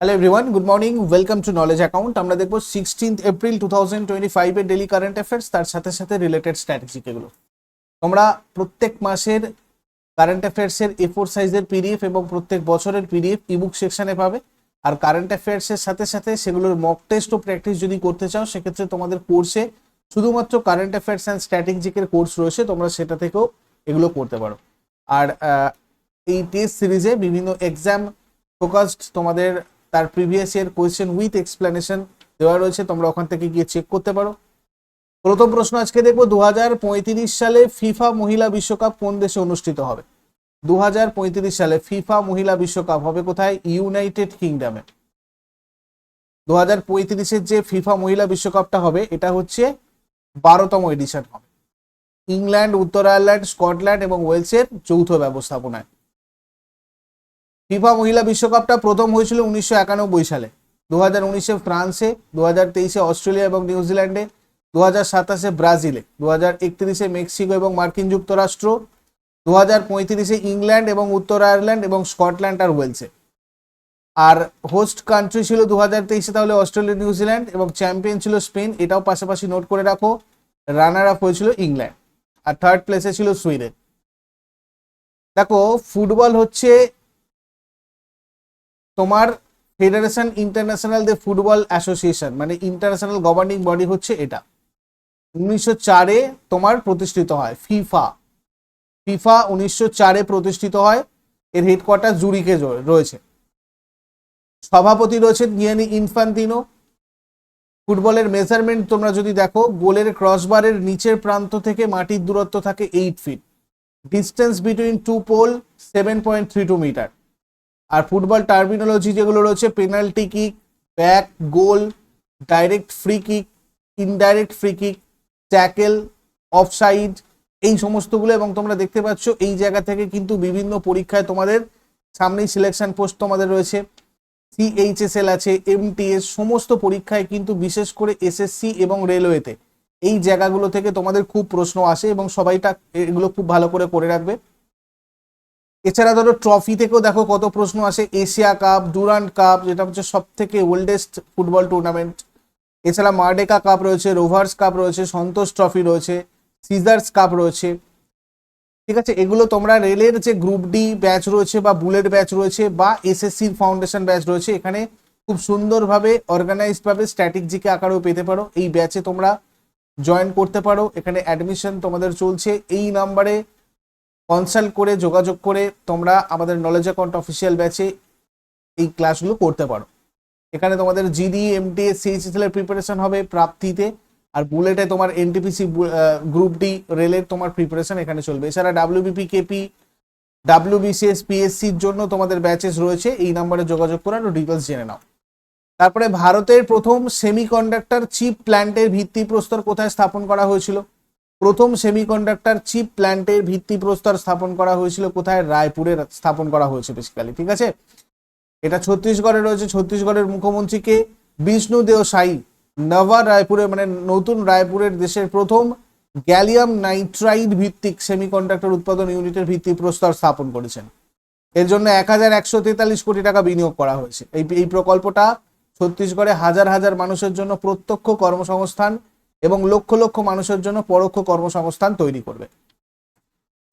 Hello everyone good morning welcome to knowledge account আমরা দেখব sixteenth April two thousand twenty ফাইভের daily current affairs তার সাথে সাথে রিলেটেড স্ট্র্যাটেজিক এগুলো তোমরা প্রত্যেক মাসের কারেন্ট অ্যাফেয়ার্সের এ ফোর সাইজের পিডিএফ এবং প্রত্যেক বছরের পিডিএফ ইবুক সেকশনে পাবে। আর কারেন্ট অ্যাফেয়ার্সের সাথে সাথে সেগুলোর মক টেস্ট ও প্র্যাকটিস যদি করতে চাও, সেক্ষেত্রে তোমাদের কোর্সে শুধুমাত্র কারেন্ট অ্যাফেয়ার্স অ্যান্ড স্ট্র্যাটেজিকের কোর্স রয়েছে, তোমরা সেটা থেকেও এগুলো করতে পারো। আর এই টেস্ট সিরিজে বিভিন্ন এক্সাম ফোকাসড তোমাদের তার previous year question with explanation দেওয়া রয়েছে, তোমরা ওখান থেকে গিয়ে চেক করতে পারো। প্রথম প্রশ্ন আজকে দেখব দু হাজার পঁয়ত্রিশ সালে ফিফা মহিলা বিশ্বকাপ কোন দেশে অনুষ্ঠিত হবে? দু হাজার পঁয়ত্রিশ সালে ফিফা মহিলা বিশ্বকাপ হবে কোথায়? ইউনাইটেড কিংডমে দু হাজার পঁয়ত্রিশের যে ফিফা মহিলা বিশ্বকাপটা হবে, এটা হচ্ছে বারোতম এডিশন হবে। ইংল্যান্ড, উত্তর আয়ারল্যান্ড, স্কটল্যান্ড এবং ওয়েলসের যৌথ ব্যবস্থাপনায়। ফিফা মহিলা বিশ্বকাপটা প্রথম হয়েছিল উনিশশো একানব্বই সালে। দু হাজার উনিশে ফ্রান্সে দু হাজার তেইশে অস্ট্রেলিয়া এবং নিউজিল্যান্ডে দু হাজার সাতাশে ব্রাজিলে দু হাজার মেক্সিকো এবং মার্কিন যুক্তরাষ্ট্র দু হাজার পঁয়ত্রিশে ইংল্যান্ড এবং উত্তর আয়ারল্যান্ড এবং স্কটল্যান্ড আর ওয়েলসে। আর হোস্ট কান্ট্রি ছিল দু হাজার তেইশে তাহলে অস্ট্রেলিয়া, নিউজিল্যান্ড এবং চ্যাম্পিয়ন ছিল স্পেন, এটাও পাশাপাশি নোট করে রাখো রানার আপ হয়েছিল ইংল্যান্ড। আর থার্ড প্লেসে ছিল সুইডেন। দেখো, ফুটবল হচ্ছে তোমার federation international de football association মানে ইন্টারন্যাশনাল গভর্নিং বডি হচ্ছে এটা। উনিশশো চারে তোমার প্রতিষ্ঠিত হয় ফিফা ফিফা উনিশশো চারে প্রতিষ্ঠিত হয়, এর হেডকোয়ার্টার জুরিকে রয়েছে। সভাপতি রয়েছেন গিয়ানি ইনফান্তিনো। ফুটবলের মেজারমেন্ট তোমরা যদি দেখো, গোলের ক্রসবারের নিচের প্রান্ত থেকে মাটির দূরত্ব থাকে eight feet distance between two pole seven point three two metre আর ফুটবল টার্মিনোলজি যেগুলো রয়েছে penalty kick back goal direct free kick indirect free kick tackle offside এই সমস্তগুলো এবং তোমরা দেখতে পাচ্ছ এই জায়গা থেকে কিন্তু বিভিন্ন পরীক্ষায় তোমাদের সামনেই সিলেকশন পোস্ট তোমাদের রয়েছে। সিএইচএসএল আছে এমটিএস সমস্ত পরীক্ষায় কিন্তু বিশেষ করে এসএসসি এবং রেলওয়েতে এই জায়গাগুলো থেকে তোমাদের খুব প্রশ্ন আসে এবং সবাইটা এগুলো খুব ভালো করে করে রাখবে। এছাড়া ধরো ট্রফি থেকেও দেখো কত প্রশ্ন আসে। এশিয়া কাপ ডুরান্ট কাপ, যেটা হচ্ছে সব থেকে ওল্ডেস্ট ফুটবল টুর্নামেন্ট এছাড়া মার্ডেকা কাপ রয়েছে, রোভার্স কাপ রয়েছে, সন্তোষ ট্রফি রয়েছে, সিজার্স কাপ রয়েছে। ঠিক আছে, এগুলো তোমরা রেলের যে গ্রুপ ডি ব্যাচ রয়েছে বা বুলেট ব্যাচ রয়েছে বা এসএসসির ফাউন্ডেশন ব্যাচ রয়েছে, এখানে খুব সুন্দরভাবে অর্গানাইজডভাবে স্ট্র্যাটেজিকে আকারেও পেতে পারো। এই ব্যাচে তোমরা জয়েন করতে পারো। এখানে অ্যাডমিশন তোমাদের চলছে। এই নাম্বারে কনসাল্ট করে, যোগাযোগ করে তোমরা আমাদের নলেজ অ্যাকাউন্ট অফিসিয়াল ব্যাচে এই ক্লাসগুলো করতে পারো। এখানে তোমাদের জিডি এমটিএস সিএইচএসএল এর প্রিপারেশন হবে প্রাপ্তিতে, আর বুলেটে তোমার এনটিপিসি গ্রুপ ডি রেলের তোমার প্রিপারেশন এখানে চলবে। এছাড়া ডাব্লিউবিপি কেপি ডাব্লিউবিসিএস পিএসসির জন্য তোমাদের ব্যাচেস রয়েছে, এই নাম্বারে যোগাযোগ করে আরও ডিটেলস জেনে নাও। তারপরে ভারতের প্রথম সেমিকন্ডাক্টর চিপ প্ল্যান্টের ভিত্তিপ্রস্তর কোথায় স্থাপন করা হয়েছিল? প্রথম সেমিকন্ডাক্টর চিপ প্ল্যান্টের ভিত্তিপ্রস্তর স্থাপন করা হয়েছিল। কোথায়? রায়পুরে স্থাপন করা হয়েছে বেসিক্যালি ঠিক আছে? এটা ছত্তিশগড়ে রয়েছে। ছত্তিশগড়ের মুখ্যমন্ত্রীকে বিষ্ণুদেও সাই নভা রায়পুরে মানে নতুন রায়পুরের দেশের প্রথম গ্যালিয়াম নাইট্রাইড ভিত্তিক সেমিকন্ডাক্টর উৎপাদন ইউনিটের ভিত্তিপ্রস্তর স্থাপন করেছেন। এর জন্য এক হাজার একশো তেতাল্লিশ কোটি টাকা বিনিয়োগ করা হয়েছে। এই এই প্রকল্পটা ছত্তিশগড়ে হাজার হাজার মানুষের জন্য প্রত্যক্ষ কর্মসংস্থান এবং লক্ষ লক্ষ মানুষের জন্য পরোক্ষ কর্মসংস্থান তৈরি করবে।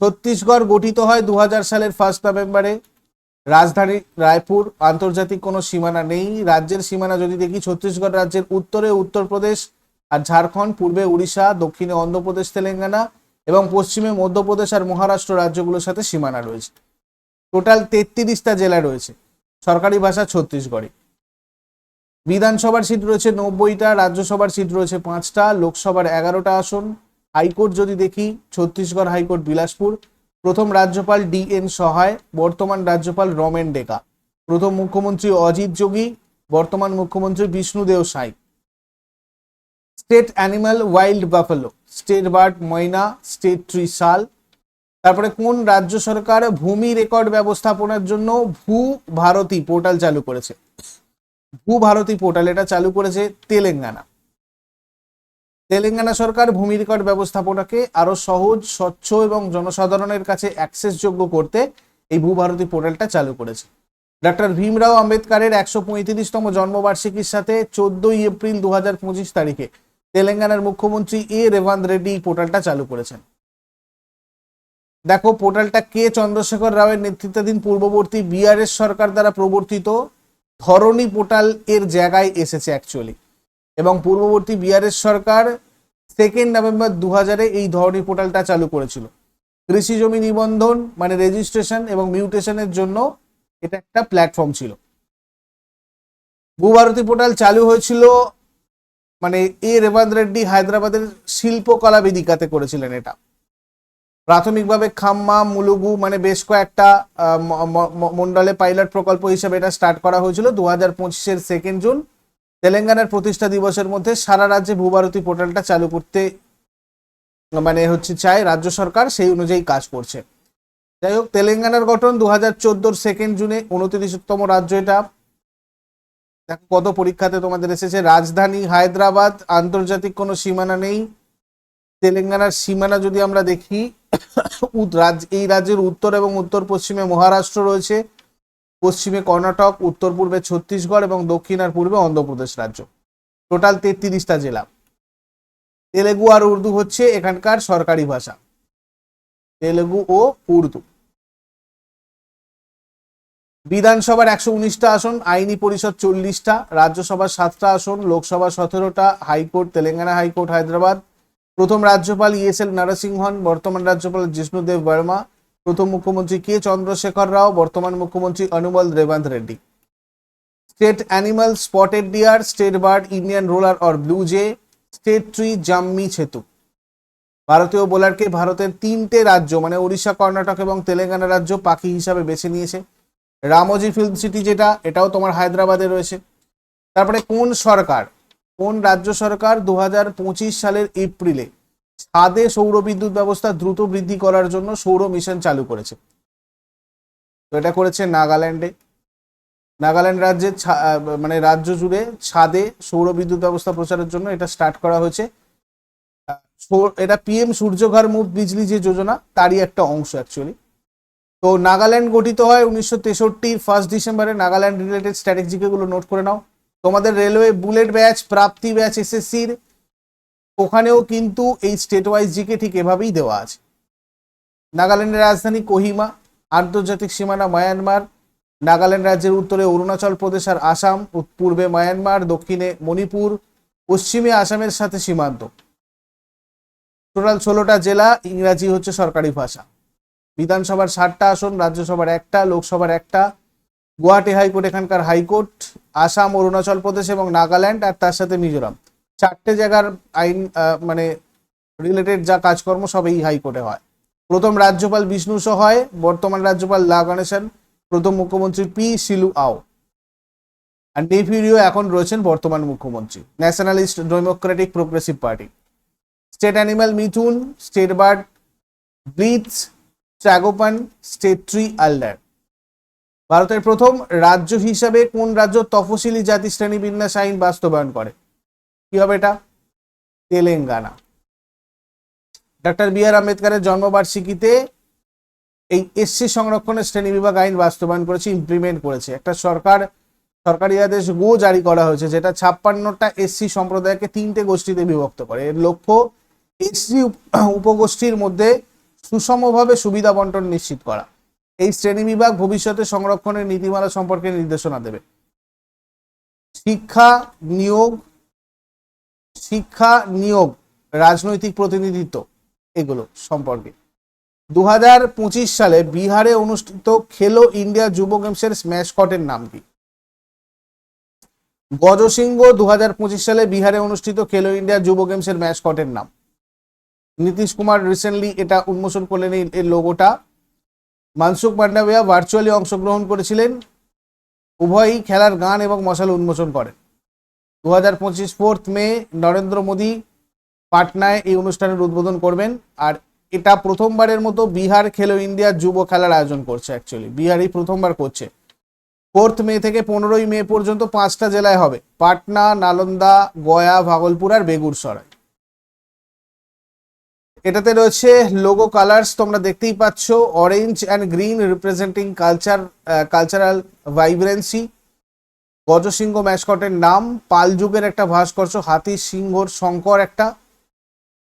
ছত্তিশগড় গঠিত হয় দু হাজার সালের ফার্স্ট নভেম্বরে। রাজধানী রায়পুর, আন্তর্জাতিক কোনো সীমানা নেই। রাজ্যের সীমানা যদি দেখি, ছত্তিশগড় রাজ্যের উত্তরে উত্তরপ্রদেশ আর ঝাড়খণ্ড, পূর্বে উড়িষ্যা, দক্ষিণে অন্ধ্রপ্রদেশ, তেলেঙ্গানা এবং পশ্চিমে মধ্যপ্রদেশ আর মহারাষ্ট্র রাজ্যগুলোর সাথে সীমানা রয়েছে। টোটাল তেত্রিশটা জেলা রয়েছে। সরকারি ভাষা ছত্তিশগড়ে। বিধানসভার সিট রয়েছে নব্বইটা, রাজ্যসভার সিট রয়েছে পাঁচটা, লোকসভার এগারোটা আসন। হাইকোর্ট যদি দেখি, ছত্তিশগড় হাইকোর্ট, বিলাসপুর। প্রথম রাজ্যপাল ডি এন সহায়, বর্তমান রাজ্যপাল রমেন ডেকা। প্রথম মুখ্যমন্ত্রী অজিত যোগী, বর্তমান মুখ্যমন্ত্রী Vishnudeo Sai. State animal, wild buffalo, state bird, ময়না, স্টেট ট্রি, শাল। তারপরে কোন রাজ্য সরকার ভূমি রেকর্ড ব্যবস্থাপনার জন্য ভূ ভারতী পোর্টাল চালু করেছে? ভূ ভারতী পোর্টাল এটা চালু করেছে তেলেঙ্গানা। তেলেঙ্গানা সরকার ভূমি রেকর্ড ব্যবস্থাপনাকে আরও সহজ, স্বচ্ছ এবং জনসাধারণের কাছে অ্যাক্সেসযোগ্য করতে এই ভূভারতী পোর্টালটা চালু করেছে। ডক্টর ভীমরাও আম্বেদকারের একশো পঁয়ত্রিশতম জন্মবার্ষিকীর সাথে চোদ্দই এপ্রিল দু হাজার পঁচিশ তারিখে তেলেঙ্গানার মুখ্যমন্ত্রী এ রেভান্ত রেড্ডি পোর্টালটা চালু করেছেন। দেখো পোর্টালটা কে চন্দ্রশেখর রাওয়ের নেতৃত্বাধীন পূর্ববর্তী বিআরএস সরকার দ্বারা প্রবর্তিত? ধরনী পোর্টাল এর জায়গায় এসেছে অ্যাকচুয়ালি এবং পূর্ববর্তী বিআরএস সরকার সেকেন্ড নভেম্বর দু হাজারে এই ধরণী পোর্টালটা চালু করেছিল। কৃষি জমি নিবন্ধন মানে রেজিস্ট্রেশন এবং মিউটেশনের জন্য এটা একটা প্ল্যাটফর্ম ছিল। ভূভারতী পোর্টাল চালু হয়েছিল মানে এ রেবান্ত রেড্ডি হায়দ্রাবাদের শিল্পকলা বেদিকাতে করেছিলেন এটা। প্রাথমিকভাবে খাম্মা, মুলুগু মানে বেশ কয়েকটা মন্ডলে পাইলট প্রকল্প হিসেবে এটা স্টার্ট করা হয়েছিল দু হাজার পঁচিশের সেকেন্ড জুন। তেলেঙ্গানার প্রতিষ্ঠা দিবসের মধ্যে সারা রাজ্যে ভূভারতী পোর্টালটা চালু করতে মানে হচ্ছে চায় রাজ্য সরকার, সেই অনুযায়ী কাজ করছে। যাই হোক, তেলেঙ্গানার গঠন দু হাজার চোদ্দোর সেকেন্ড জুনে উনত্রিশতম রাজ্য এটা। কত পরীক্ষাতে তোমাদের এসেছে। রাজধানী হায়দ্রাবাদ, আন্তর্জাতিক কোনো সীমানা নেই। তেলেঙ্গানার সীমানা যদি আমরা দেখি, উত- রাজ- এই রাজ্যের উত্তর এবং উত্তর পশ্চিমে মহারাষ্ট্র রয়েছে, পশ্চিমে কর্ণাটক, উত্তর পূর্বে ছত্তিশগড় এবং দক্ষিণ আর পূর্বে অন্ধ্রপ্রদেশ রাজ্য। টোটাল তেত্রিশটা জেলা। তেলেগু আর উর্দু হচ্ছে এখানকার সরকারি ভাষা। তেলেগু ও উর্দু। বিধানসভার একশো উনিশটা আসন, আইনি পরিষদ চল্লিশটা, রাজ্যসভার সাতটা আসন, লোকসভা সতেরোটা, হাইকোর্ট, তেলেঙ্গানা হাইকোর্ট, হায়দ্রাবাদ প্রথম রাজ্যপাল ইএসএল নরসিংহন, বর্তমান রাজ্যপাল জিষ্ণুদেব বর্মা, প্রথম মুখ্যমন্ত্রী কে চন্দ্রশেখর রাও, বর্তমান মুখ্যমন্ত্রী Anumula Revanth Reddy. State animal spotted deer, state bird, Indian roller or blue jay, state tree জাম্মি Setu. ভারতীয় বোলারকে ভারতের তিনটে রাজ্য মানে ওড়িশা, কর্ণাটক এবং তেলেঙ্গানা রাজ্য, পাখি হিসাবে বেছে নিয়েছে। রামোজি ফিল্ম সিটি যেটা, এটাও তোমার হায়দ্রাবাদে রয়েছে। তারপরে কোন সরকার? কোন রাজ্য সরকার দু হাজার পঁচিশ সালের এপ্রিলে ছাদে সৌর বিদ্যুৎ ব্যবস্থা দ্রুত বৃদ্ধি করার জন্য সৌর মিশন চালু করেছে? তো এটা করেছে নাগাল্যান্ডে। নাগাল্যান্ড রাজ্যের মানে রাজ্য জুড়ে ছাদে সৌর বিদ্যুৎ ব্যবস্থা প্রচারের জন্য এটা স্টার্ট করা হয়েছে। এটা পিএম সূর্যঘর মুফ বিজলি যে যোজনা, তারই একটা অংশ অ্যাকচুয়ালি তো নাগাল্যান্ড গঠিত হয় উনিশশো তেষট্টির ফার্স্ট ডিসেম্বরে নাগাল্যান্ড রিলেটেড স্ট্র্যাটেজিগুলো নোট করে নাও। তোমাদের রেলওয়ে বুলেট ব্যাচ প্রাপ্তি ব্যাচ এসএসসির ওখানেও কিন্তু এই স্টেট ওয়াইজ জিকে ঠিক এভাবেই দেওয়া আছে। নাগাল্যান্ডের রাজধানী কোহিমা, আন্তর্জাতিক সীমানা মায়ানমার, নাগাল্যান্ড রাজ্যের উত্তরে অরুণাচল প্রদেশ আর আসাম পূর্বে মায়ানমার, দক্ষিণে মণিপুর, পশ্চিমে আসামের সাথে সীমান্ত। টোটাল ষোলোটা জেলা ইংরাজি হচ্ছে সরকারি ভাষা। বিধানসভার ষাটটা আসন, রাজ্যসভার একটা, লোকসভার একটা, গুয়াহাটি হাইকোর্ট, এখানকার হাইকোর্ট আসাম, অরুণাচল প্রদেশ এবং নাগাল্যান্ড আর তার সাথে মিজোরাম। চারটে জায়গার আইন মানে রিলেটেড যা কাজকর্ম সব এই হাইকোর্টে হয়। প্রথম রাজ্যপাল বিষ্ণু হয়, বর্তমান রাজ্যপাল লা গণেশন, প্রথম মুখ্যমন্ত্রী পি শিলু আও। আর নেভিরিও এখন রয়েছেন বর্তমান মুখ্যমন্ত্রী nationalist democratic progressive party state animal mithun state bird Blyth's tragopan state tree alder ভারতের প্রথম রাজ্য হিসাবে কোন রাজ্য তফসিলি জাতি শ্রেণি বিন্যাস আইন বাস্তবায়ন করে? কি হবে এটা? তেলেঙ্গানা। ডক্টর বি আর আম্বেদকরের জন্মবার্ষিকীতে এই এসসি সংরক্ষণের শ্রেণি বিভাগ আইন বাস্তবায়ন করেছে ইমপ্লিমেন্ট করেছে। একটা সরকার, সরকারি আদেশ গো জারি করা হয়েছে, যেটা ছাপ্পান্নটা এসসি সম্প্রদায়কে তিনটে গোষ্ঠীতে বিভক্ত করে। এর লক্ষ্য, এসসি উপগোষ্ঠীর মধ্যে সুষমভাবে সুবিধা বন্টন নিশ্চিত করা। এই শ্রেণি বিভাগ ভবিষ্যতে সংরক্ষণের নীতিমালা সম্পর্কে নির্দেশনা দেবে। শিক্ষা নিয়োগ শিক্ষা নিয়োগ, রাজনৈতিক প্রতিনিধিত্ব, এগুলো সম্পর্কে। দু হাজার পঁচিশ সালে বিহারে অনুষ্ঠিত খেলো ইন্ডিয়া যুব গেমসের স্ম্যাশকটের নাম কি? গজসিংহ দু হাজার পঁচিশ সালে বিহারে অনুষ্ঠিত খেলো ইন্ডিয়া যুব গেমসের ম্যাশকটের নাম। নীতিশ কুমার রিসেন্টলি এটা উন্মোচন করলেন এই- এই লোগোটা মানসুখ মান্ডাভিয়া ভার্চুয়ালি অংশগ্রহণ করেছিলেন। উভয়ই খেলার গান এবং মশাল উন্মোচন করেন। দু হাজার পঁচিশ ফোর্থ মে নরেন্দ্র মোদী পাটনায় এই অনুষ্ঠানের উদ্বোধন করবেন। আর এটা প্রথমবারের মতো বিহার খেলো ইন্ডিয়া যুব খেলার আয়োজন করছে অ্যাকচুয়ালি বিহারই প্রথমবার করছে। ফোর্থ মে থেকে পনেরোই মে পর্যন্ত পাঁচটা জেলায় হবে। পাটনা, নালন্দা, গয়া, ভাগলপুর আর বেগুরসরাই। এটাতে রয়েছে লোগো কালার্স তোমরা দেখতেই পাচ্ছ orange and green representing culture cultural vibrancy Gajasimha ম্যাসকটের নাম, পাল যুগের একটা ভাস্কর্য, হাতি সিংহর শঙ্কর একটা।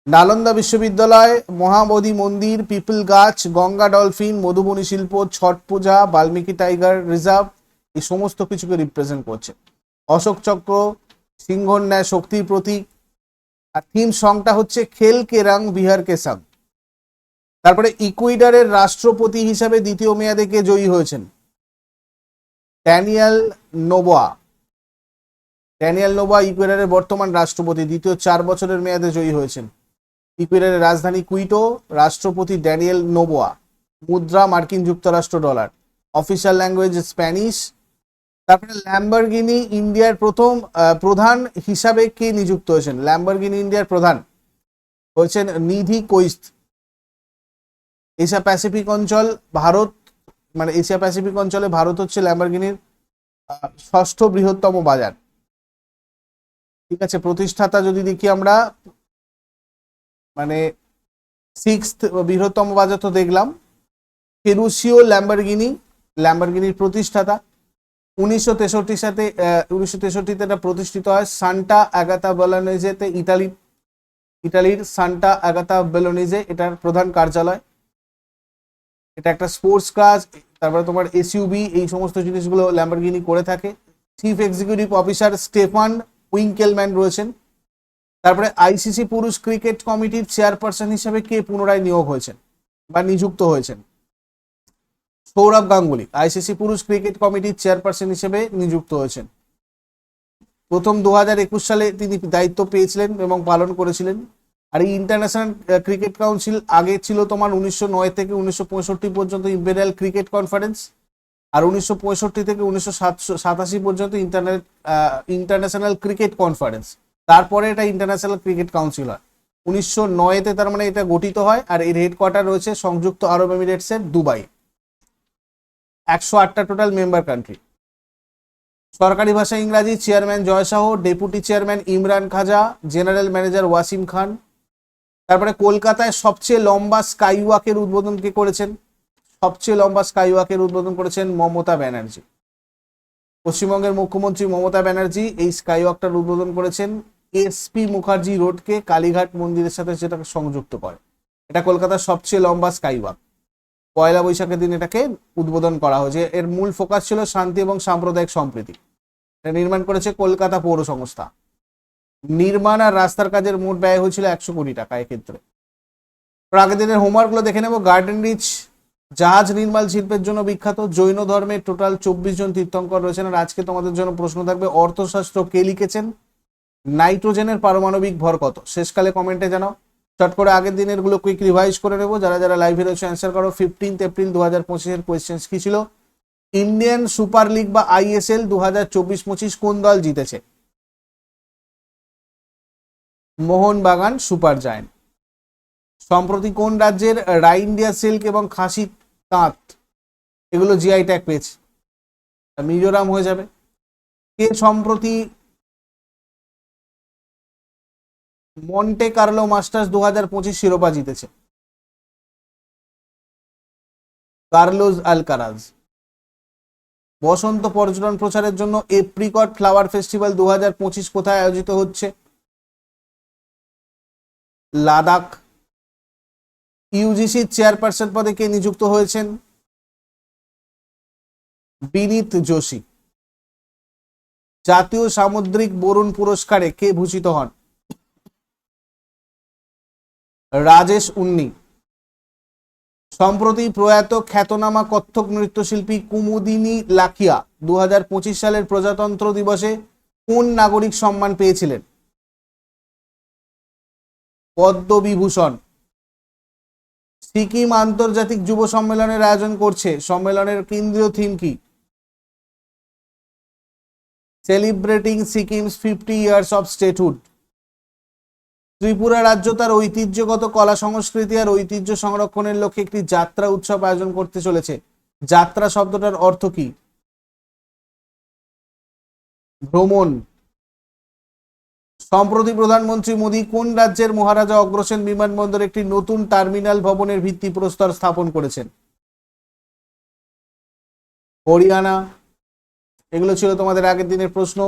নালন্দা বিশ্ববিদ্যালয়, মহাবোধি মন্দির, পিপল গাছ, গঙ্গা ডলফিন, মধুবনী শিল্প, ছট পূজা, বাল্মীকি টাইগার রিজার্ভ, এই সমস্ত কিছুকে রিপ্রেজেন্ট করছে। অশোক চক্র সিংহর ন্যায় শক্তির প্রতীক আর থিম সংটা হচ্ছে খেল কে রং, বিহার কে সঙ্গ তারপরে ইকুইডারের রাষ্ট্রপতি হিসাবে দ্বিতীয় মেয়াদে কে জয়ী হয়েছেন? ড্যানিয়েল নোবোয়া ড্যানিয়েল নোবোয়া ইকুইডারের বর্তমান রাষ্ট্রপতি, দ্বিতীয় চার বছরের মেয়াদে জয়ী হয়েছেন। ইকুইডারের রাজধানী কুইটো, রাষ্ট্রপতি ড্যানিয়েল নোবোয়া মুদ্রা মার্কিন যুক্তরাষ্ট্র ডলার। Official language Spanish. তারপরে ল্যাম্বরগিনি ইন্ডিয়ার প্রথম প্রধান হিসাবে কে নিযুক্ত হয়েছেন? ল্যাম্বারগিনি ইন্ডিয়ার প্রধান হয়েছেন নিধি কৈস্ত এশিয়া প্যাসিফিক অঞ্চল, ভারত মানে এশিয়া প্যাসিফিক অঞ্চলে ভারত হচ্ছে ল্যাম্বারগিনির ষষ্ঠ বৃহত্তম বাজার। ঠিক আছে, প্রতিষ্ঠাতা যদি দেখি আমরা মানে সিক্স বৃহত্তম বাজার তো দেখলাম। ফেরুসিও ল্যাম্বরগিনি ল্যাম্বারগিনির প্রতিষ্ঠাতা। উনিশশো তেষট্টির সাথে উনিশশো তেষট্টিতে এটা প্রতিষ্ঠিত হয় সান্টা আগাতা বেলোনেজেতে, ইতালি, ইতালির সান্টা আগাতা বেলোনেজে এটার প্রধান কার্যালয়। এটা একটা স্পোর্টস ক্লাস, তারপরে তোমার এসইউবি, এই সমস্ত জিনিসগুলো ল্যাম্বরগিনি করে থাকে। Chief executive officer Stephan Winkelmann রয়েছেন। তারপরে আইসিসি পুরুষ ক্রিকেট কমিটির চেয়ারপারসন হিসেবে কে পুনরায় নিয়োগ হয়েছেন বা নিযুক্ত হয়েছেন? সৌরভ গাঙ্গুলি আইসিসি পুরুষ ক্রিকেট কমিটির চেয়ারপারসন হিসেবে নিযুক্ত হয়েছেন। প্রথম দু সালে তিনি দায়িত্ব পেয়েছিলেন এবং পালন করেছিলেন। আর এই ইন্টারন্যাশনাল ক্রিকেট কাউন্সিল আগে ছিল তোমার উনিশশো নয় থেকে উনিশশো পঁয়ষট্টি পর্যন্ত ইম্পেরিয়াল ক্রিকেট কনফারেন্স আর উনিশশো পঁয়ষট্টি থেকে উনিশশো সাতাশি পর্যন্ত ইন্টারনেট ইন্টারন্যাশনাল ক্রিকেট কনফারেন্স তারপরে এটা ইন্টারন্যাশনাল ক্রিকেট কাউন্সিল হয়। উনিশশো নয়তে তার মানে এটা গঠিত হয় আর এর হেডকোয়ার্টার রয়েছে সংযুক্ত আরব এমিরেটসের দুবাই। একশো আটটা টোটাল মেম্বার কান্ট্রি সরকারি ভাষা ইংরাজি chairman Jay Shah deputy chairman Imran Khawaja general manager Wasim Khan. তারপরে কলকাতায় সবচেয়ে লম্বা স্কাইওয়াকের উদ্বোধন কে করেছেন? সবচেয়ে লম্বা স্কাইওয়াকের উদ্বোধন করেছেন মমতা ব্যানার্জি। পশ্চিমবঙ্গের মুখ্যমন্ত্রী মমতা ব্যানার্জি এই স্কাইওয়াকটার উদ্বোধন করেছেন। এসপি মুখার্জি রোডকে কালীঘাট মন্দিরের সাথে সেটাকে সংযুক্ত করে। এটা কলকাতার সবচেয়ে লম্বা স্কাইওয়াক পয়লা বৈশাখের দিন এটাকে উদ্বোধন করা হয়েছে। এর মূল ফোকাস ছিল শান্তি এবং সাম্প্রদায়িক সম্প্রীতি। এটা নির্মাণ করেছে কলকাতা পৌর সংস্থা। নির্মাণ আর রাস্তার কাজের মোট ব্যয় হয়েছিল একশো কোটি টাকা এক্ষেত্রে। আগের দিনের হোমওয়ার্কগুলো দেখে নেব। গার্ডেন রিচ জাহাজ নির্মাণ শিল্পের জন্য বিখ্যাত জৈন ধর্মের টোটাল চব্বিশ জন তীর্থঙ্কর রয়েছেন। আর আজকে তোমাদের জন্য প্রশ্ন থাকবে, অর্থশাস্ত্র কে লিখেছেন? নাইট্রোজেনের পারমাণবিক ভর কত? শেষকালে কমেন্টে জানাও। চট করে আগের দিনেরগুলো কুইক রিভাইজ করে নেব। যারা যারা লাইভে রয়েছে অ্যান্সার করো। ফিফটিন্থ এপ্রিল দু হাজার পঁচিশের কোয়েশ্চেন্স কি ছিল? ইন্ডিয়ান সুপার লিগ বা আইএসএল দু হাজার চব্বিশ পঁচিশ কোন দল জিতেছে? মোহনবাগান সুপার জায়েন্ট সম্প্রতি কোন রাজ্যের রাইন্ডিয়া সিল্ক এবং খাসি তাঁত? এগুলো জিআই ট্যাগ পেয়েছে। মিজোরাম হয়ে যাবে। কে সম্প্রতি মন্টে কার্লো মাস্টার্স দু হাজার পঁচিশ শিরোপা জিতেছে। কার্লোজ আলকারাজ। বসন্ত পর্যটন প্রচারের জন্য এপ্রিকট ফ্লাওয়ার ফেস্টিভ্যাল দু হাজার পঁচিশ কোথায় আয়োজিত হচ্ছে? লাদাখ। ইউজিসির চেয়ারপারসন পদে কে নিযুক্ত হয়েছেন? বিনীত যোশী। জাতীয় সামুদ্রিক বরুণ পুরস্কারে কে ভূষিত হন? রাজেশ উন্নি। সম্প্রতি প্রয়াত খ্যাতনামা কত্থক নৃত্যশিল্পী কুমুদিনী লাখিয়া দু সালের প্রজাতন্ত্র দিবসে কোন নাগরিক সম্মান পেয়েছিলেন? পদ্মবিভূষণ। সিকিম আন্তর্জাতিক যুব সম্মেলনের আয়োজন করছে। সম্মেলনের কেন্দ্রীয় থিম কি? Celebrating Sikkim's fifty years of statehood. Tripura রাজ্য তার ঐতিহ্যগত কলা সংস্কৃতি আর ঐতিহ্য সংরক্ষণের লক্ষ্যে একটি যাত্রা উৎসব আয়োজন করতে চলেছে। যাত্রা শব্দটার অর্থ কি? ভ্রমণ। সম্প্রতি প্রধানমন্ত্রী মোদী কোন রাজ্যের মহারাজা অগ্রসেন বিমানবন্দরে একটি নতুন টার্মিনাল ভবনের ভিত্তিপ্রস্তর স্থাপন করেছেন? হরিয়ানা। এগুলো ছিল তোমাদের আগের দিনের প্রশ্ন।